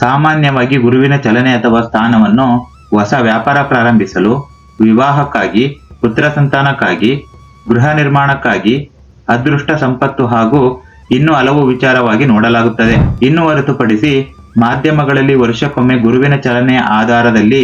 ಸಾಮಾನ್ಯವಾಗಿ ಗುರುವಿನ ಚಲನೆ ಅಥವಾ ಸ್ಥಾನವನ್ನು ಹೊಸ ವ್ಯಾಪಾರ ಪ್ರಾರಂಭಿಸಲು, ವಿವಾಹಕ್ಕಾಗಿ, ಪುತ್ರ ಸಂತಾನಕ್ಕಾಗಿ, ಗೃಹ ನಿರ್ಮಾಣಕ್ಕಾಗಿ, ಅದೃಷ್ಟ ಸಂಪತ್ತು ಹಾಗೂ ಇನ್ನು ಹಲವು ವಿಚಾರವಾಗಿ ನೋಡಲಾಗುತ್ತದೆ. ಇನ್ನು ಹೊರತುಪಡಿಸಿ ಮಾಧ್ಯಮಗಳಲ್ಲಿ ವರ್ಷಕ್ಕೊಮ್ಮೆ ಗುರುವಿನ ಚಲನೆಯ ಆಧಾರದಲ್ಲಿ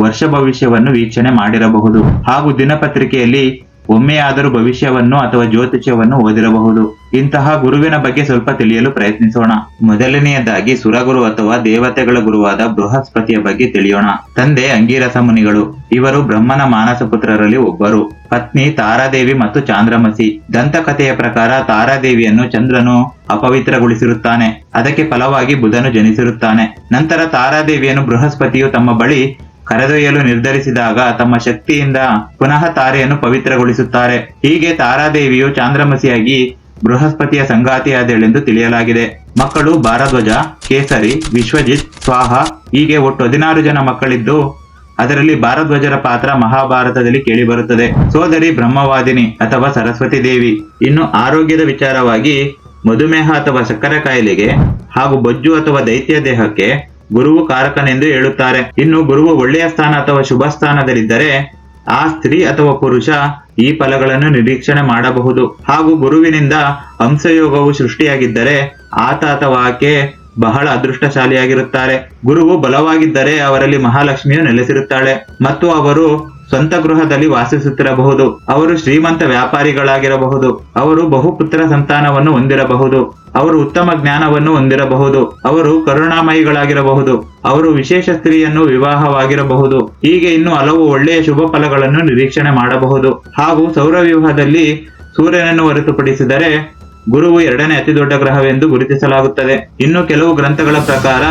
ವರ್ಷ ಭವಿಷ್ಯವನ್ನು ವೀಕ್ಷಣೆ ಮಾಡಿರಬಹುದು. ಹಾಗೂ ದಿನಪತ್ರಿಕೆಯಲ್ಲಿ ಒಮ್ಮೆಯಾದರೂ ಭವಿಷ್ಯವನ್ನು ಅಥವಾ ಜ್ಯೋತಿಷ್ಯವನ್ನು ಓದಿರಬಹುದು. ಇಂತಹ ಗುರುವಿನ ಬಗ್ಗೆ ಸ್ವಲ್ಪ ತಿಳಿಯಲು ಪ್ರಯತ್ನಿಸೋಣ. ಮೊದಲನೆಯದಾಗಿ ಸುರಗುರು ಅಥವಾ ದೇವತೆಗಳ ಗುರುವಾದ ಬೃಹಸ್ಪತಿಯ ಬಗ್ಗೆ ತಿಳಿಯೋಣ. ತಂದೆ ಅಂಗೀರಸ ಮುನಿಗಳು. ಇವರು ಬ್ರಹ್ಮನ ಮಾನಸ ಪುತ್ರರಲ್ಲಿ ಒಬ್ಬರು. ಪತ್ನಿ ತಾರಾದೇವಿ ಮತ್ತು ಚಾಂದ್ರಮಸಿ. ದಂತಕಥೆಯ ಪ್ರಕಾರ ತಾರಾದೇವಿಯನ್ನು ಚಂದ್ರನು ಅಪವಿತ್ರಗೊಳಿಸಿರುತ್ತಾನೆ. ಅದಕ್ಕೆ ಫಲವಾಗಿ ಬುಧನು ಜನಿಸಿರುತ್ತಾನೆ. ನಂತರ ತಾರಾದೇವಿಯನ್ನು ಬೃಹಸ್ಪತಿಯು ತಮ್ಮ ಬಳಿ ಕರೆದೊಯ್ಯಲು ನಿರ್ಧರಿಸಿದಾಗ ತಮ್ಮ ಶಕ್ತಿಯಿಂದ ಪುನಃ ತಾರೆಯನ್ನು ಪವಿತ್ರಗೊಳಿಸುತ್ತಾರೆ. ಹೀಗೆ ತಾರಾದೇವಿಯು ಚಾಂದ್ರಮಸಿಯಾಗಿ ಬೃಹಸ್ಪತಿಯ ಸಂಗಾತಿಯಾದಳೆಂದು ತಿಳಿಯಲಾಗಿದೆ. ಮಕ್ಕಳು ಭಾರಧ್ವಜ, ಕೇಸರಿ, ವಿಶ್ವಜಿತ್, ಸ್ವಾಹ, ಹೀಗೆ ಒಟ್ಟು ಹದಿನಾರು ಜನ ಮಕ್ಕಳಿದ್ದು ಅದರಲ್ಲಿ ಭಾರಧ್ವಜರ ಪಾತ್ರ ಮಹಾಭಾರತದಲ್ಲಿ ಕೇಳಿಬರುತ್ತದೆ. ಸೋದರಿ ಬ್ರಹ್ಮವಾದಿನಿ ಅಥವಾ ಸರಸ್ವತಿ ದೇವಿ. ಇನ್ನು ಆರೋಗ್ಯದ ವಿಚಾರವಾಗಿ ಮಧುಮೇಹ ಅಥವಾ ಸಕ್ಕರೆ ಕಾಯಿಲೆಗೆ ಹಾಗೂ ಬೊಜ್ಜು ಅಥವಾ ದೈತ್ಯ ದೇಹಕ್ಕೆ ಗುರುವು ಕಾರಕನೆಂದು ಹೇಳುತ್ತಾರೆ. ಇನ್ನು ಗುರುವು ಒಳ್ಳೆಯ ಸ್ಥಾನ ಅಥವಾ ಶುಭ ಸ್ಥಾನದಲ್ಲಿದ್ದರೆ, ಆ ಸ್ತ್ರೀ ಅಥವಾ ಪುರುಷ ಈ ಫಲಗಳನ್ನು ನಿರೀಕ್ಷಣೆ ಮಾಡಬಹುದು. ಹಾಗೂ ಗುರುವಿನಿಂದ ಹಂಸಯೋಗವು ಸೃಷ್ಟಿಯಾಗಿದ್ದರೆ, ಆತ ಅಥವಾ ಆಕೆ ಬಹಳ ಅದೃಷ್ಟಶಾಲಿಯಾಗಿರುತ್ತಾರೆ. ಗುರುವು ಬಲವಾಗಿದ್ದರೆ ಅವರಲ್ಲಿ ಮಹಾಲಕ್ಷ್ಮಿಯು ನೆಲೆಸಿರುತ್ತಾಳೆ. ಮತ್ತು ಅವರು ಸ್ವಂತ ಗೃಹದಲ್ಲಿ ವಾಸಿಸುತ್ತಿರಬಹುದು. ಅವರು ಶ್ರೀಮಂತ ವ್ಯಾಪಾರಿಗಳಾಗಿರಬಹುದು. ಅವರು ಬಹುಪುತ್ರ ಸಂತಾನವನ್ನು ಹೊಂದಿರಬಹುದು. ಅವರು ಉತ್ತಮ ಜ್ಞಾನವನ್ನು ಹೊಂದಿರಬಹುದು. ಅವರು ಕರುಣಾಮಯಿಗಳಾಗಿರಬಹುದು. ಅವರು ವಿಶೇಷ ಸ್ತ್ರೀಯನ್ನು ವಿವಾಹವಾಗಿರಬಹುದು. ಹೀಗೆ ಇನ್ನು ಹಲವು ಒಳ್ಳೆಯ ಶುಭ ಫಲಗಳನ್ನು ನಿರೀಕ್ಷಣೆ ಮಾಡಬಹುದು. ಹಾಗೂ ಸೌರವ್ಯೂಹದಲ್ಲಿ ಸೂರ್ಯನನ್ನು ಹೊರತುಪಡಿಸಿದರೆ ಗುರುವು ಎರಡನೇ ಅತಿ ದೊಡ್ಡ ಗ್ರಹವೆಂದು ಗುರುತಿಸಲಾಗುತ್ತದೆ. ಇನ್ನು ಕೆಲವು ಗ್ರಂಥಗಳ ಪ್ರಕಾರ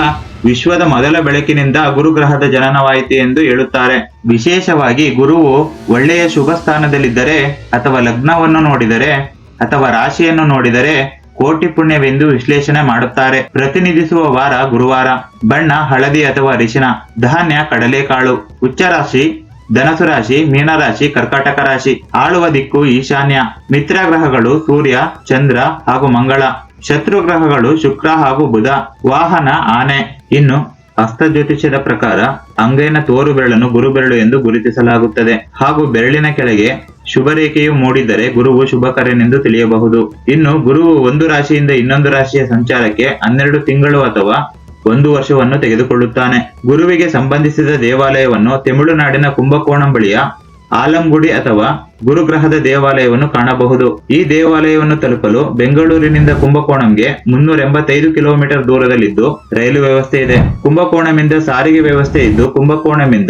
ವಿಶ್ವದ ಮೊದಲ ಬೆಳಕಿನಿಂದ ಗುರುಗ್ರಹದ ಜನನವಾಯಿತು ಎಂದು ಹೇಳುತ್ತಾರೆ. ವಿಶೇಷವಾಗಿ ಗುರುವು ಒಳ್ಳೆಯ ಶುಭ ಸ್ಥಾನದಲ್ಲಿದ್ದರೆ ಅಥವಾ ಲಗ್ನವನ್ನು ನೋಡಿದರೆ ಅಥವಾ ರಾಶಿಯನ್ನು ನೋಡಿದರೆ ಕೋಟಿ ಪುಣ್ಯವೆಂದು ವಿಶ್ಲೇಷಣೆ ಮಾಡುತ್ತಾರೆ. ಪ್ರತಿನಿಧಿಸುವ ವಾರ ಗುರುವಾರ. ಬಣ್ಣ, ಹಳದಿ ಅಥವಾ ಅರಿಶಿನ ಧಾನ್ಯ, ಕಡಲೆಕಾಳು. ಉಚ್ಚ ರಾಶಿ ಧನಸು ರಾಶಿ ಮೀನರಾಶಿ ಕರ್ಕಾಟಕ ರಾಶಿ. ಆಳುವ ದಿಕ್ಕು ಈಶಾನ್ಯ. ಮಿತ್ರ ಗ್ರಹಗಳು ಸೂರ್ಯ, ಚಂದ್ರ ಹಾಗೂ ಮಂಗಳ. ಶತ್ರು ಗ್ರಹಗಳು ಶುಕ್ರ ಹಾಗೂ ಬುಧ. ವಾಹನ, ಆನೆ. ಇನ್ನು ಹಸ್ತ ಜ್ಯೋತಿಷ್ಯದ ಪ್ರಕಾರ ಅಂಗೈನ ತೋರು ಬೆರಳನ್ನು ಗುರು ಬೆರಳು ಎಂದು ಗುರುತಿಸಲಾಗುತ್ತದೆ. ಹಾಗೂ ಬೆರಳಿನ ಕೆಳಗೆ ಶುಭ ರೇಖೆಯು ಮೂಡಿದರೆ ಗುರುವು ಶುಭಕರನೆಂದು ತಿಳಿಯಬಹುದು. ಇನ್ನು ಗುರುವು ಒಂದು ರಾಶಿಯಿಂದ ಇನ್ನೊಂದು ರಾಶಿಯ ಸಂಚಾರಕ್ಕೆ ಹನ್ನೆರಡು ತಿಂಗಳು ಅಥವಾ ಒಂದು ವರ್ಷವನ್ನು ತೆಗೆದುಕೊಳ್ಳುತ್ತಾನೆ. ಗುರುವಿಗೆ ಸಂಬಂಧಿಸಿದ ದೇವಾಲಯವನ್ನು ತಮಿಳುನಾಡಿನ ಕುಂಭಕೋಣಂ ಬಳಿಯ ಆಲಂಗುಡಿ ಅಥವಾ ಗುರುಗ್ರಹದ ದೇವಾಲಯವನ್ನು ಕಾಣಬಹುದು. ಈ ದೇವಾಲಯವನ್ನು ತಲುಪಲು ಬೆಂಗಳೂರಿನಿಂದ ಕುಂಭಕೋಣಂಗೆ ಮುನ್ನೂರ ಎಂಬತ್ತೈದು ಕಿಲೋಮೀಟರ್ ದೂರದಲ್ಲಿದ್ದು ರೈಲು ವ್ಯವಸ್ಥೆ ಇದೆ. ಕುಂಭಕೋಣಮಿಂದ ಸಾರಿಗೆ ವ್ಯವಸ್ಥೆ ಇದ್ದು ಕುಂಭಕೋಣಮಿಂದ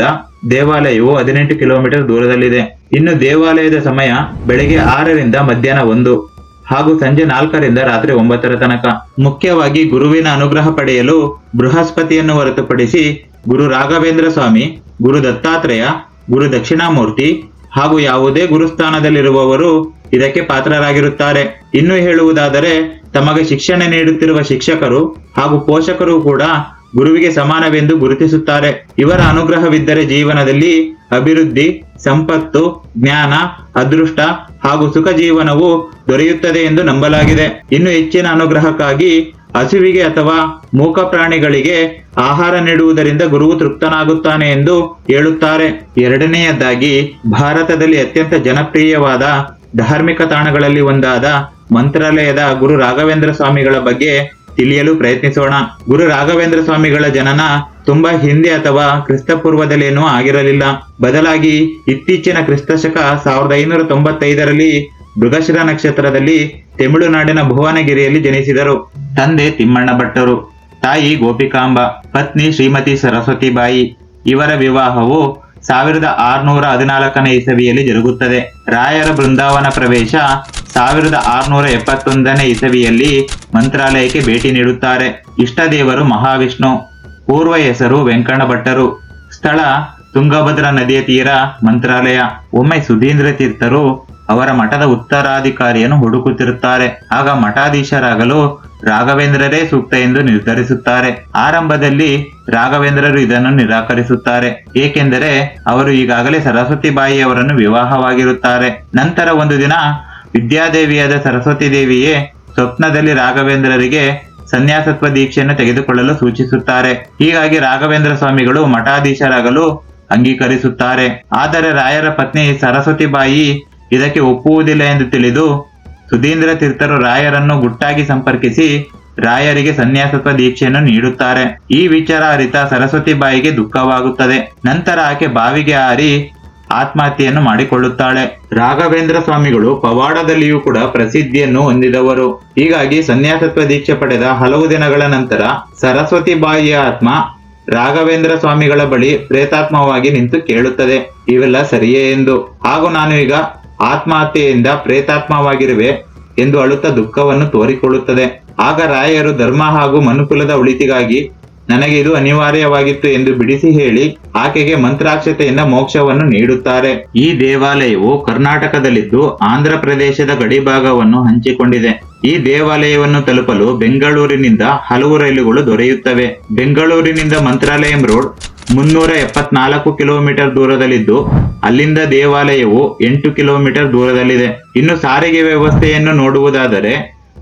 ದೇವಾಲಯವು ಹದಿನೆಂಟು ಕಿಲೋಮೀಟರ್ ದೂರದಲ್ಲಿದೆ. ಇನ್ನು ದೇವಾಲಯದ ಸಮಯ ಬೆಳಗ್ಗೆ ಆರರಿಂದ ಮಧ್ಯಾಹ್ನ ಒಂದು. ಹಾಗೂ ಸಂಜೆ ನಾಲ್ಕರಿಂದ ರಾತ್ರಿ ಒಂಬತ್ತರ ತನಕ. ಮುಖ್ಯವಾಗಿ ಗುರುವಿನ ಅನುಗ್ರಹ ಪಡೆಯಲು ಬೃಹಸ್ಪತಿಯನ್ನು ಹೊರತುಪಡಿಸಿ ಗುರು ರಾಘವೇಂದ್ರ ಸ್ವಾಮಿ, ಗುರು ದತ್ತಾತ್ರೇಯ, ಗುರು ದಕ್ಷಿಣಾಮೂರ್ತಿ ಹಾಗೂ ಯಾವುದೇ ಗುರುಸ್ಥಾನದಲ್ಲಿರುವವರು ಇದಕ್ಕೆ ಪಾತ್ರರಾಗಿರುತ್ತಾರೆ. ಇನ್ನು ಹೇಳುವುದಾದರೆ, ತಮಗೆ ಶಿಕ್ಷಣ ನೀಡುತ್ತಿರುವ ಶಿಕ್ಷಕರು ಹಾಗೂ ಪೋಷಕರು ಕೂಡ ಗುರುವಿಗೆ ಸಮಾನವೆಂದು ಗುರುತಿಸುತ್ತಾರೆ. ಇವರ ಅನುಗ್ರಹವಿದ್ದರೆ ಜೀವನದಲ್ಲಿ ಅಭಿವೃದ್ಧಿ, ಸಂಪತ್ತು, ಜ್ಞಾನ, ಅದೃಷ್ಟ ಹಾಗೂ ಸುಖ ಜೀವನವು ದೊರೆಯುತ್ತದೆ ಎಂದು ನಂಬಲಾಗಿದೆ. ಇನ್ನು ಹೆಚ್ಚಿನ ಅನುಗ್ರಹಕ್ಕಾಗಿ ಹಸುವಿಗೆ ಅಥವಾ ಮೂಕ ಪ್ರಾಣಿಗಳಿಗೆ ಆಹಾರ ನೀಡುವುದರಿಂದ ಗುರುವು ತೃಪ್ತನಾಗುತ್ತಾನೆ ಎಂದು ಹೇಳುತ್ತಾರೆ. ಎರಡನೆಯದಾಗಿ, ಭಾರತದಲ್ಲಿ ಅತ್ಯಂತ ಜನಪ್ರಿಯವಾದ ಧಾರ್ಮಿಕ ತಾಣಗಳಲ್ಲಿ ಒಂದಾದ ಮಂತ್ರಾಲಯದ ಗುರು ರಾಘವೇಂದ್ರ ಸ್ವಾಮಿಗಳ ಬಗ್ಗೆ ತಿಳಿಯಲು ಪ್ರಯತ್ನಿಸೋಣ. ಗುರು ರಾಘವೇಂದ್ರ ಸ್ವಾಮಿಗಳ ಜನನ ತುಂಬಾ ಹಿಂದೆ ಅಥವಾ ಕ್ರಿಸ್ತಪೂರ್ವದಲ್ಲೇನೂ ಆಗಿರಲಿಲ್ಲ. ಬದಲಾಗಿ ಇತ್ತೀಚಿನ ಕ್ರಿಸ್ತಶಕ ಸಾವಿರದ ಐನೂರ ತೊಂಬತ್ತೈದರಲ್ಲಿ ಮೃಗಶಿರ ನಕ್ಷತ್ರದಲ್ಲಿ ತಮಿಳುನಾಡಿನ ಭುವನಗಿರಿಯಲ್ಲಿ ಜನಿಸಿದರು. ತಂದೆ ತಿಮ್ಮಣ್ಣ ಭಟ್ಟರು, ತಾಯಿ ಗೋಪಿಕಾಂಬ, ಪತ್ನಿ ಶ್ರೀಮತಿ ಸರಸ್ವತಿಬಾಯಿ. ಇವರ ವಿವಾಹವು ಸಾವಿರದ ಆರುನೂರ ಹದಿನಾಲ್ಕನೇ ಇಸವಿಯಲ್ಲಿ ಜರುಗುತ್ತದೆ. ರಾಯರ ಬೃಂದಾವನ ಪ್ರವೇಶ ಸಾವಿರದ ಆರುನೂರ ಎಪ್ಪತ್ತೊಂದನೇ ಇಸವಿಯಲ್ಲಿ ಮಂತ್ರಾಲಯಕ್ಕೆ ಭೇಟಿ ನೀಡುತ್ತಾರೆ. ಇಷ್ಟದೇವರು ಮಹಾವಿಷ್ಣು, ಪೂರ್ವ ಹೆಸರು ವೆಂಕಣ್ಣ ಭಟ್ಟರು ಸ್ಥಳ ತುಂಗಭದ್ರಾ ನದಿಯ ತೀರ ಮಂತ್ರಾಲಯ. ಒಮ್ಮೆ ಸುಧೀಂದ್ರ ತೀರ್ಥರು ಅವರ ಮಠದ ಉತ್ತರಾಧಿಕಾರಿಯನ್ನು ಹುಡುಕುತ್ತಿರುತ್ತಾರೆ. ಆಗ ಮಠಾಧೀಶರಾಗಲು ರಾಘವೇಂದ್ರರೇ ಸೂಕ್ತ ಎಂದು ನಿರ್ಧರಿಸುತ್ತಾರೆ. ಆರಂಭದಲ್ಲಿ ರಾಘವೇಂದ್ರರು ಇದನ್ನು ನಿರಾಕರಿಸುತ್ತಾರೆ. ಏಕೆಂದರೆ ಅವರು ಈಗಾಗಲೇ ಸರಸ್ವತಿ ಬಾಯಿಯವರನ್ನು ವಿವಾಹವಾಗಿರುತ್ತಾರೆ. ನಂತರ ಒಂದು ದಿನ ವಿದ್ಯಾದೇವಿಯಾದ ಸರಸ್ವತಿ ದೇವಿಯೇ, ಸ್ವಪ್ನದಲ್ಲಿ ರಾಘವೇಂದ್ರರಿಗೆ ಸನ್ಯಾಸತ್ವ ದೀಕ್ಷೆಯನ್ನು ತೆಗೆದುಕೊಳ್ಳಲು ಸೂಚಿಸುತ್ತಾರೆ. ಹೀಗಾಗಿ ರಾಘವೇಂದ್ರ ಸ್ವಾಮಿಗಳು ಮಠಾಧೀಶರಾಗಲು ಅಂಗೀಕರಿಸುತ್ತಾರೆ. ಆದರೆ ರಾಯರ ಪತ್ನಿ ಸರಸ್ವತಿ ಬಾಯಿ ಇದಕ್ಕೆ ಒಪ್ಪುವುದಿಲ್ಲ ಎಂದು ತಿಳಿದು ಸುಧೀಂದ್ರ ತೀರ್ಥರು ರಾಯರನ್ನು ಗುಟ್ಟಾಗಿ ಸಂಪರ್ಕಿಸಿ ರಾಯರಿಗೆ ಸನ್ಯಾಸತ್ವ ದೀಕ್ಷೆಯನ್ನು ನೀಡುತ್ತಾರೆ. ಈ ವಿಚಾರ ಅರಿತ ಸರಸ್ವತಿ ಬಾಯಿಗೆ ದುಃಖವಾಗುತ್ತದೆ. ನಂತರ ಆಕೆ ಬಾವಿಗೆ ಹಾರಿ ಆತ್ಮಹತ್ಯೆಯನ್ನು ಮಾಡಿಕೊಳ್ಳುತ್ತಾಳೆ. ರಾಘವೇಂದ್ರ ಸ್ವಾಮಿಗಳು ಪವಾಡದಲ್ಲಿಯೂ ಕೂಡ ಪ್ರಸಿದ್ಧಿಯನ್ನು ಹೊಂದಿದವರು. ಹೀಗಾಗಿ ಸನ್ಯಾಸತ್ವ ದೀಕ್ಷೆ ಪಡೆದ ಹಲವು ದಿನಗಳ ನಂತರ ಸರಸ್ವತಿ ಬಾಯಿಯ ಆತ್ಮ ರಾಘವೇಂದ್ರ ಸ್ವಾಮಿಗಳ ಬಳಿ ಪ್ರೇತಾತ್ಮವಾಗಿ ನಿಂತು ಕೇಳುತ್ತದೆ. ಇವೆಲ್ಲ ಸರಿಯೇ ಎಂದು. ಹಾಗೂ ನಾನು ಈಗ ಆತ್ಮಹತ್ಯೆಯಿಂದ ಪ್ರೇತಾತ್ಮವಾಗಿರುವೆ ಎಂದು ಅಳುತ್ತ ದುಃಖವನ್ನು ತೋರಿಕೊಳ್ಳುತ್ತದೆ. ಆಗ ರಾಯರು ಧರ್ಮ ಹಾಗೂ ಮನುಕುಲದ ಉಳಿತಿಗಾಗಿ ನನಗೆ ಇದು ಅನಿವಾರ್ಯವಾಗಿತ್ತು ಎಂದು ಬಿಡಿಸಿ ಹೇಳಿ ಆಕೆಗೆ ಮಂತ್ರಾಕ್ಷತೆಯಿಂದ ಮೋಕ್ಷವನ್ನು ನೀಡುತ್ತಾರೆ. ಈ ದೇವಾಲಯವು ಕರ್ನಾಟಕದಲ್ಲಿದ್ದು ಆಂಧ್ರ ಪ್ರದೇಶದ ಗಡಿಭಾಗವನ್ನು ಹಂಚಿಕೊಂಡಿದೆ. ಈ ದೇವಾಲಯವನ್ನು ತಲುಪಲು ಬೆಂಗಳೂರಿನಿಂದ ಹಲವು ರೈಲುಗಳು ದೊರೆಯುತ್ತವೆ. ಬೆಂಗಳೂರಿನಿಂದ ಮಂತ್ರಾಲಯಂ ರೋಡ್ ಮುನ್ನೂರ ಎಪ್ಪತ್ನಾಲ್ಕು ಕಿಲೋಮೀಟರ್ ದೂರದಲ್ಲಿದ್ದು ಅಲ್ಲಿಂದ ದೇವಾಲಯವು ಎಂಟು ಕಿಲೋಮೀಟರ್ ದೂರದಲ್ಲಿದೆ. ಇನ್ನು ಸಾರಿಗೆ ವ್ಯವಸ್ಥೆಯನ್ನು ನೋಡುವುದಾದರೆ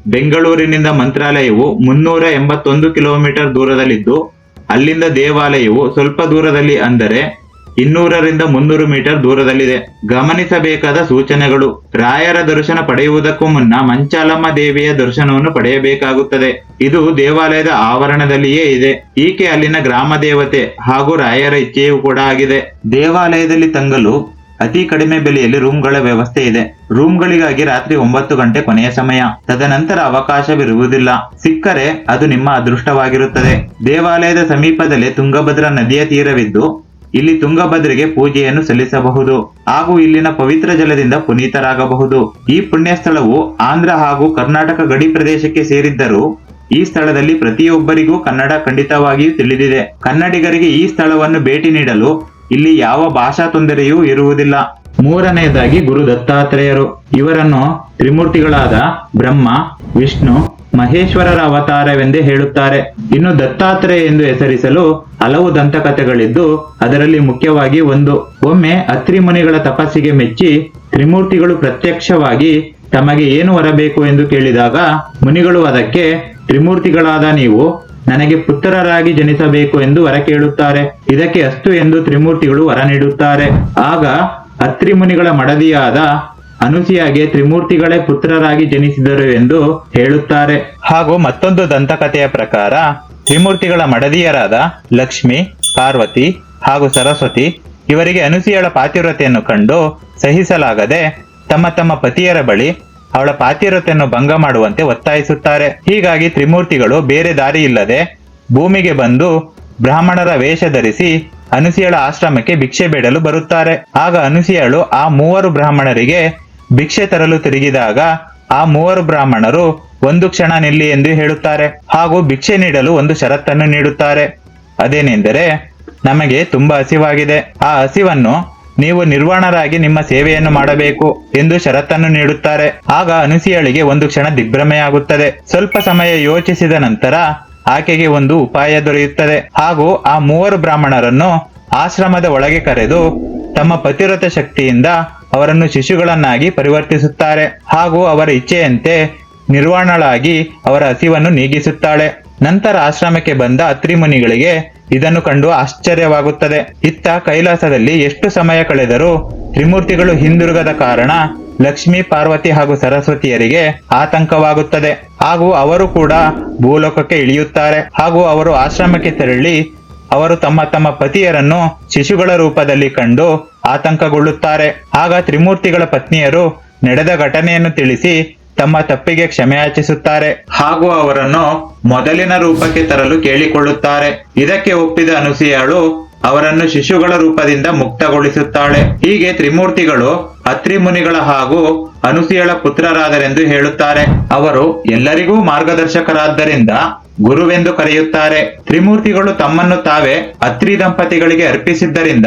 ಬೆಂಗಳೂರಿನಿಂದ ಮಂತ್ರಾಲಯವು ಮುನ್ನೂರ ಎಂಬತ್ತೊಂದು ಕಿಲೋಮೀಟರ್ ದೂರದಲ್ಲಿದ್ದು, ಅಲ್ಲಿಂದ ದೇವಾಲಯವು ಸ್ವಲ್ಪ ದೂರದಲ್ಲಿ ಅಂದರೆ ಇನ್ನೂರರಿಂದ ಮುನ್ನೂರು ಮೀಟರ್ ದೂರದಲ್ಲಿದೆ. ಗಮನಿಸಬೇಕಾದ ಸೂಚನೆಗಳು. ರಾಯರ ದರ್ಶನ ಪಡೆಯುವುದಕ್ಕೂ ಮುನ್ನ ಮಂಚಾಲಮ್ಮ ದೇವಿಯ ದರ್ಶನವನ್ನು ಪಡೆಯಬೇಕಾಗುತ್ತದೆ. ಇದು ದೇವಾಲಯದ ಆವರಣದಲ್ಲಿಯೇ ಇದೆ. ಈಕೆ ಅಲ್ಲಿನ ಗ್ರಾಮ ದೇವತೆ ಹಾಗೂ ರಾಯರ ಇಚ್ಛೆಯೂ ಕೂಡ ಆಗಿದೆ. ದೇವಾಲಯದಲ್ಲಿ ತಂಗಲು ಅತಿ ಕಡಿಮೆ ಬೆಲೆಯಲ್ಲಿ ರೂಮ್ಗಳ ವ್ಯವಸ್ಥೆ ಇದೆ. ರೂಮ್ಗಳಿಗಾಗಿ ರಾತ್ರಿ ಒಂಬತ್ತು ಗಂಟೆ ಕೊನೆಯ ಸಮಯ. ತದನಂತರ ಅವಕಾಶವಿರುವುದಿಲ್ಲ. ಸಿಕ್ಕರೆ ಅದು ನಿಮ್ಮ ಅದೃಷ್ಟವಾಗಿರುತ್ತದೆ. ದೇವಾಲಯದ ಸಮೀಪದಲ್ಲೇ ತುಂಗಭದ್ರಾ ನದಿಯ ತೀರವಿದ್ದು, ಇಲ್ಲಿ ತುಂಗಭದ್ರೆಗೆ ಪೂಜೆಯನ್ನು ಸಲ್ಲಿಸಬಹುದು. ಹಾಗೂ ಇಲ್ಲಿನ ಪವಿತ್ರ ಜಲದಿಂದ ಪುನೀತರಾಗಬಹುದು. ಈ ಪುಣ್ಯ ಸ್ಥಳವು ಆಂಧ್ರ ಹಾಗೂ ಕರ್ನಾಟಕ ಗಡಿ ಪ್ರದೇಶಕ್ಕೆ ಸೇರಿದ್ದರೂ, ಈ ಸ್ಥಳದಲ್ಲಿ ಪ್ರತಿಯೊಬ್ಬರಿಗೂ ಕನ್ನಡ ಖಂಡಿತವಾಗಿಯೂ ತಿಳಿದಿದೆ. ಕನ್ನಡಿಗರಿಗೆ ಈ ಸ್ಥಳವನ್ನು ಭೇಟಿ ನೀಡಲು ಇಲ್ಲಿ ಯಾವ ಭಾಷಾ ತೊಂದರೆಯೂ ಇರುವುದಿಲ್ಲ. ಮೂರನೆಯದಾಗಿ ಗುರು ದತ್ತಾತ್ರೇಯರು. ಇವರನ್ನು ತ್ರಿಮೂರ್ತಿಗಳಾದ ಬ್ರಹ್ಮ, ವಿಷ್ಣು, ಮಹೇಶ್ವರರ ಅವತಾರವೆಂದೇ ಹೇಳುತ್ತಾರೆ. ಇನ್ನು ದತ್ತಾತ್ರೇಯ ಎಂದು ಹೆಸರಿಸಲು ಹಲವು ದಂತಕಥೆಗಳಿದ್ದು, ಅದರಲ್ಲಿ ಮುಖ್ಯವಾಗಿ ಒಂದು. ಒಮ್ಮೆ ಅತ್ರಿ ಮುನಿಗಳ ತಪಸ್ಸಿಗೆ ಮೆಚ್ಚಿ ತ್ರಿಮೂರ್ತಿಗಳು ಪ್ರತ್ಯಕ್ಷವಾಗಿ ತಮಗೆ ಏನು ಹೊರಬೇಕು ಎಂದು ಕೇಳಿದಾಗ, ಮುನಿಗಳು ಅದಕ್ಕೆ, ತ್ರಿಮೂರ್ತಿಗಳಾದ ನೀವು ನನಗೆ ಪುತ್ರರಾಗಿ ಜನಿಸಬೇಕು ಎಂದು ವರ ಕೇಳುತ್ತಾರೆ. ಇದಕ್ಕೆ ಅಸ್ತು ಎಂದು ತ್ರಿಮೂರ್ತಿಗಳು ವರ ನೀಡುತ್ತಾರೆ. ಆಗ ಅತ್ರಿಮುನಿಗಳ ಮಡದಿಯಾದ ಅನುಸಿಯಾಗೆ ತ್ರಿಮೂರ್ತಿಗಳೇ ಪುತ್ರರಾಗಿ ಜನಿಸಿದರು ಎಂದು ಹೇಳುತ್ತಾರೆ. ಹಾಗೂ ಮತ್ತೊಂದು ದಂತಕಥೆಯ ಪ್ರಕಾರ, ತ್ರಿಮೂರ್ತಿಗಳ ಮಡದಿಯರಾದ ಲಕ್ಷ್ಮಿ, ಪಾರ್ವತಿ ಹಾಗೂ ಸರಸ್ವತಿ ಇವರಿಗೆ ಅನುಸಿಯಳ ಪಾತಿವ್ರತೆಯನ್ನು ಕಂಡು ಸಹಿಸಲಾಗದೆ ತಮ್ಮ ತಮ್ಮ ಪತಿಯರ ಬಳಿ ಅವಳ ಪಾತಿರತೆಯನ್ನು ಭಂಗ ಮಾಡುವಂತೆ ಒತ್ತಾಯಿಸುತ್ತಾರೆ. ಹೀಗಾಗಿ ತ್ರಿಮೂರ್ತಿಗಳು ಬೇರೆ ದಾರಿ ಇಲ್ಲದೆ ಭೂಮಿಗೆ ಬಂದು ಬ್ರಾಹ್ಮಣರ ವೇಷ ಧರಿಸಿ ಅನುಸಿಯಳ ಆಶ್ರಮಕ್ಕೆ ಭಿಕ್ಷೆ ಬೇಡಲು ಬರುತ್ತಾರೆ. ಆಗ ಅನುಸಿಯಳು ಆ ಮೂವರು ಬ್ರಾಹ್ಮಣರಿಗೆ ಭಿಕ್ಷೆ ತರಲು ತಿರುಗಿದಾಗ ಆ ಮೂವರು ಬ್ರಾಹ್ಮಣರು ಒಂದು ಕ್ಷಣ ನಿಲ್ಲಿ ಎಂದು ಹೇಳುತ್ತಾರೆ ಹಾಗೂ ಭಿಕ್ಷೆ ನೀಡಲು ಒಂದು ಷರತ್ತನ್ನು ನೀಡುತ್ತಾರೆ. ಅದೇನೆಂದರೆ ನಮಗೆ ತುಂಬಾ ಹಸಿವಾಗಿದೆ. ಆ ಹಸಿವನ್ನು ನೀವು ನಿರ್ವಾಣರಾಗಿ ನಿಮ್ಮ ಸೇವೆಯನ್ನು ಮಾಡಬೇಕು ಎಂದು ಷರತ್ತನ್ನು ನೀಡುತ್ತಾರೆ. ಆಗ ಅನುಸಿಯಳಿಗೆ ಒಂದು ಕ್ಷಣ ದಿಗ್ಭ್ರಮೆಯಾಗುತ್ತದೆ. ಸ್ವಲ್ಪ ಸಮಯ ಯೋಚಿಸಿದ ನಂತರ ಆಕೆಗೆ ಒಂದು ಉಪಾಯ ದೊರೆಯುತ್ತದೆ. ಹಾಗೂ ಆ ಮೂವರು ಬ್ರಾಹ್ಮಣರನ್ನು ಆಶ್ರಮದ ಒಳಗೆ ಕರೆದು ತಮ್ಮ ಪತಿವ್ರತ ಶಕ್ತಿಯಿಂದ ಅವರನ್ನು ಶಿಶುಗಳನ್ನಾಗಿ ಪರಿವರ್ತಿಸುತ್ತಾರೆ. ಹಾಗೂ ಅವರ ಇಚ್ಛೆಯಂತೆ ನಿರ್ವಾಣಳಾಗಿ ಅವರ ಹಸಿವನ್ನು ನೀಗಿಸುತ್ತಾಳೆ. ನಂತರ ಆಶ್ರಮಕ್ಕೆ ಬಂದ ಅತ್ರಿಮುನಿಗಳಿಗೆ ಇದನ್ನು ಕಂಡು ಆಶ್ಚರ್ಯವಾಗುತ್ತದೆ. ಇತ್ತ ಕೈಲಾಸದಲ್ಲಿ ಎಷ್ಟು ಸಮಯ ಕಳೆದರೂ ತ್ರಿಮೂರ್ತಿಗಳು ಹಿಂದಿರುಗದ ಕಾರಣ ಲಕ್ಷ್ಮಿ, ಪಾರ್ವತಿ ಹಾಗೂ ಸರಸ್ವತಿಯರಿಗೆ ಆತಂಕವಾಗುತ್ತದೆ. ಹಾಗೂ ಅವರು ಕೂಡ ಭೂಲೋಕಕ್ಕೆ ಇಳಿಯುತ್ತಾರೆ. ಹಾಗೂ ಅವರು ಆಶ್ರಮಕ್ಕೆ ತೆರಳಿ ಅವರು ತಮ್ಮ ತಮ್ಮ ಪತಿಯರನ್ನು ಶಿಶುಗಳ ರೂಪದಲ್ಲಿ ಕಂಡು ಆತಂಕಗೊಳ್ಳುತ್ತಾರೆ. ಆಗ ತ್ರಿಮೂರ್ತಿಗಳ ಪತ್ನಿಯರು ನಡೆದ ಘಟನೆಯನ್ನು ತಿಳಿಸಿ ತಮ್ಮ ತಪ್ಪಿಗೆ ಕ್ಷಮೆಯಾಚಿಸುತ್ತಾರೆ ಹಾಗೂ ಅವರನ್ನು ಮೊದಲಿನ ರೂಪಕ್ಕೆ ತರಲು ಕೇಳಿಕೊಳ್ಳುತ್ತಾರೆ. ಇದಕ್ಕೆ ಒಪ್ಪಿದ ಅನುಸೂಯಳು ಅವರನ್ನು ಶಿಶುಗಳ ರೂಪದಿಂದ ಮುಕ್ತಗೊಳಿಸುತ್ತಾಳೆ. ಹೀಗೆ ತ್ರಿಮೂರ್ತಿಗಳು ಅತ್ರಿ ಮುನಿಗಳ ಹಾಗೂ ಅನುಸೂಯಳ ಪುತ್ರರಾದರೆಂದು ಹೇಳುತ್ತಾರೆ. ಅವರು ಎಲ್ಲರಿಗೂ ಮಾರ್ಗದರ್ಶಕರಾದ್ದರಿಂದ ಗುರುವೆಂದು ಕರೆಯುತ್ತಾರೆ. ತ್ರಿಮೂರ್ತಿಗಳು ತಮ್ಮನ್ನು ತಾವೇ ಅತ್ರಿ ದಂಪತಿಗಳಿಗೆ ಅರ್ಪಿಸಿದ್ದರಿಂದ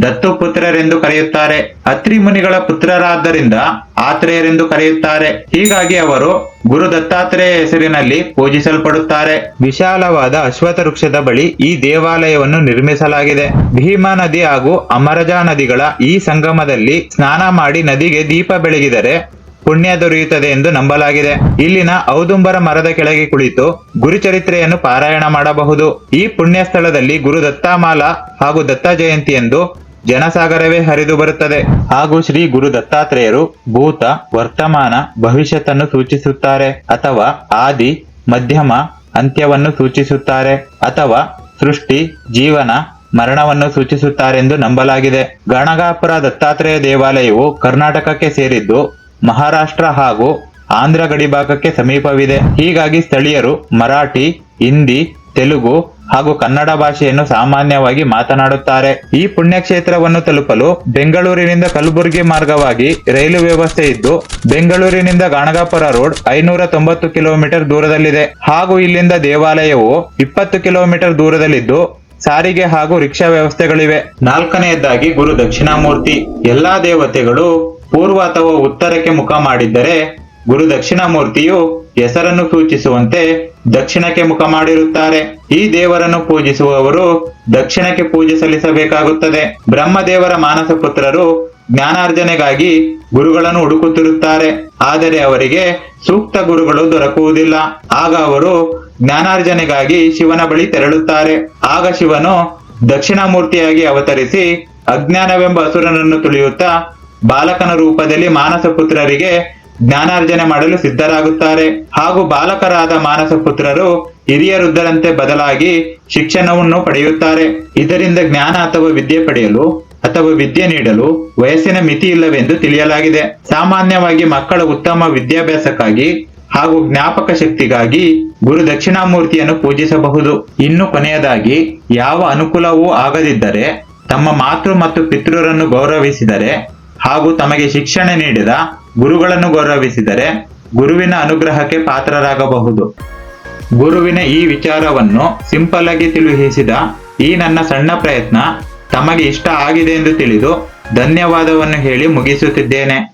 ದತ್ತು ಪುತ್ರರೆಂದು ಕರೆಯುತ್ತಾರೆ. ಅತ್ರಿ ಮುನಿಗಳ ಪುತ್ರರಾದ್ದರಿಂದ ಆತ್ರೇಯರೆಂದು ಕರೆಯುತ್ತಾರೆ. ಹೀಗಾಗಿ ಅವರು ಗುರು ದತ್ತಾತ್ರೇಯ ಹೆಸರಿನಲ್ಲಿ ಪೂಜಿಸಲ್ಪಡುತ್ತಾರೆ. ವಿಶಾಲವಾದ ಅಶ್ವಥ ವೃಕ್ಷದ ಬಳಿ ಈ ದೇವಾಲಯವನ್ನು ನಿರ್ಮಿಸಲಾಗಿದೆ. ಭೀಮಾ ನದಿ ಹಾಗೂ ಅಮರಜಾ ನದಿಗಳ ಈ ಸಂಗಮದಲ್ಲಿ ಸ್ನಾನ ಮಾಡಿ ನದಿಗೆ ದೀಪ ಬೆಳಗಿದರೆ ಪುಣ್ಯ ದೊರೆಯುತ್ತದೆ ಎಂದು ನಂಬಲಾಗಿದೆ. ಇಲ್ಲಿನ ಔದುಂಬರ ಮರದ ಕೆಳಗೆ ಕುಳಿತು ಗುರುಚರಿತ್ರೆಯನ್ನು ಪಾರಾಯಣ ಮಾಡಬಹುದು. ಈ ಪುಣ್ಯ ಸ್ಥಳದಲ್ಲಿ ಗುರು ದತ್ತಾಮಾಲ ಹಾಗೂ ದತ್ತ ಜಯಂತಿ ಎಂದು ಜನಸಾಗರವೇ ಹರಿದು ಬರುತ್ತದೆ. ಹಾಗೂ ಶ್ರೀ ಗುರು ದತ್ತಾತ್ರೇಯರು ಭೂತ, ವರ್ತಮಾನ, ಭವಿಷ್ಯತ್ತನ್ನು ಸೂಚಿಸುತ್ತಾರೆ ಅಥವಾ ಆದಿ, ಮಧ್ಯಮ, ಅಂತ್ಯವನ್ನು ಸೂಚಿಸುತ್ತಾರೆ ಅಥವಾ ಸೃಷ್ಟಿ, ಜೀವನ, ಮರಣವನ್ನು ಸೂಚಿಸುತ್ತಾರೆಂದು ನಂಬಲಾಗಿದೆ. ಗಣಗಾಪುರ ದತ್ತಾತ್ರೇಯ ದೇವಾಲಯವು ಕರ್ನಾಟಕಕ್ಕೆ ಸೇರಿದ್ದು ಮಹಾರಾಷ್ಟ್ರ ಹಾಗೂ ಆಂಧ್ರ ಗಡಿಭಾಗಕ್ಕೆ ಸಮೀಪವಿದೆ. ಹೀಗಾಗಿ ಸ್ಥಳೀಯರು ಮರಾಠಿ, ಹಿಂದಿ, ತೆಲುಗು ಹಾಗೂ ಕನ್ನಡ ಭಾಷೆಯನ್ನು ಸಾಮಾನ್ಯವಾಗಿ ಮಾತನಾಡುತ್ತಾರೆ. ಈ ಪುಣ್ಯಕ್ಷೇತ್ರವನ್ನು ತಲುಪಲು ಬೆಂಗಳೂರಿನಿಂದ ಕಲಬುರಗಿ ಮಾರ್ಗವಾಗಿ ರೈಲು ವ್ಯವಸ್ಥೆ ಇದ್ದು, ಬೆಂಗಳೂರಿನಿಂದ ಗಾಣಗಾಪುರ ರೋಡ್ ಐನೂರ ತೊಂಬತ್ತು ಕಿಲೋಮೀಟರ್ ದೂರದಲ್ಲಿದೆ. ಹಾಗೂ ಇಲ್ಲಿಂದ ದೇವಾಲಯವು ಇಪ್ಪತ್ತು ಕಿಲೋಮೀಟರ್ ದೂರದಲ್ಲಿದ್ದು, ಸಾರಿಗೆ ಹಾಗೂ ರಿಕ್ಷಾ ವ್ಯವಸ್ಥೆಗಳಿವೆ. ನಾಲ್ಕನೆಯದಾಗಿ ಗುರು ದಕ್ಷಿಣಾಮೂರ್ತಿ. ಎಲ್ಲಾ ದೇವತೆಗಳು ಪೂರ್ವ ಅಥವಾ ಉತ್ತರಕ್ಕೆ ಮುಖ ಮಾಡಿದ್ದರೆ ಗುರು ದಕ್ಷಿಣಾಮೂರ್ತಿಯು ಹೆಸರನ್ನು ಸೂಚಿಸುವಂತೆ ದಕ್ಷಿಣಕ್ಕೆ ಮುಖ ಮಾಡಿರುತ್ತಾರೆ. ಈ ದೇವರನ್ನು ಪೂಜಿಸುವವರು ದಕ್ಷಿಣಕ್ಕೆ ಪೂಜೆ ಸಲ್ಲಿಸಬೇಕಾಗುತ್ತದೆ. ಬ್ರಹ್ಮದೇವರ ಮಾನಸ ಪುತ್ರರು ಜ್ಞಾನಾರ್ಜನೆಗಾಗಿ ಗುರುಗಳನ್ನು ಹುಡುಕುತ್ತಿರುತ್ತಾರೆ. ಆದರೆ ಅವರಿಗೆ ಸೂಕ್ತ ಗುರುಗಳು ದೊರಕುವುದಿಲ್ಲ. ಆಗ ಅವರು ಜ್ಞಾನಾರ್ಜನೆಗಾಗಿ ಶಿವನ ಬಳಿ ತೆರಳುತ್ತಾರೆ. ಆಗ ಶಿವನು ದಕ್ಷಿಣಾಮೂರ್ತಿಯಾಗಿ ಅವತರಿಸಿ ಅಜ್ಞಾನವೆಂಬ ಅಸುರನನ್ನು ತುಳಿಯುತ್ತಾ ಬಾಲಕನ ರೂಪದಲ್ಲಿ ಮಾನಸ ಪುತ್ರರಿಗೆ ಜ್ಞಾನಾರ್ಜನೆ ಮಾಡಲು ಸಿದ್ಧರಾಗುತ್ತಾರೆ. ಹಾಗೂ ಬಾಲಕರಾದ ಮಾನಸ ಪುತ್ರರು ಹಿರಿಯ ವೃದ್ಧರಂತೆ ಬದಲಾಗಿ ಶಿಕ್ಷಣವನ್ನು ಪಡೆಯುತ್ತಾರೆ. ಇದರಿಂದ ಜ್ಞಾನ ಅಥವಾ ವಿದ್ಯೆ ಪಡೆಯಲು ಅಥವಾ ವಿದ್ಯೆ ನೀಡಲು ವಯಸ್ಸಿನ ಮಿತಿ ಇಲ್ಲವೆಂದು ತಿಳಿಯಲಾಗಿದೆ. ಸಾಮಾನ್ಯವಾಗಿ ಮಕ್ಕಳ ಉತ್ತಮ ವಿದ್ಯಾಭ್ಯಾಸಕ್ಕಾಗಿ ಹಾಗೂ ಜ್ಞಾಪಕ ಶಕ್ತಿಗಾಗಿ ಗುರು ದಕ್ಷಿಣಾಮೂರ್ತಿಯನ್ನು ಪೂಜಿಸಬಹುದು. ಇನ್ನು ಕೊನೆಯದಾಗಿ, ಯಾವ ಅನುಕೂಲವೂ ಆಗದಿದ್ದರೆ, ತಮ್ಮ ಮಾತೃ ಮತ್ತು ಪಿತೃರನ್ನು ಗೌರವಿಸಿದರೆ ಹಾಗೂ ತಮಗೆ ಶಿಕ್ಷಣ ನೀಡಿದ ಗುರುಗಳನ್ನು ಗೌರವಿಸಿದರೆ ಗುರುವಿನ ಅನುಗ್ರಹಕ್ಕೆ ಪಾತ್ರರಾಗಬಹುದು. ಗುರುವಿನ ಈ ವಿಚಾರವನ್ನು ಸಿಂಪಲ್ ಆಗಿ ತಿಳಿಸಿದ ಈ ನನ್ನ ಸಣ್ಣ ಪ್ರಯತ್ನ ತಮಗೆ ಇಷ್ಟ ಆಗಿದೆ ಎಂದು ತಿಳಿದು ಧನ್ಯವಾದವನ್ನು ಹೇಳಿ ಮುಗಿಸುತ್ತಿದ್ದೇನೆ.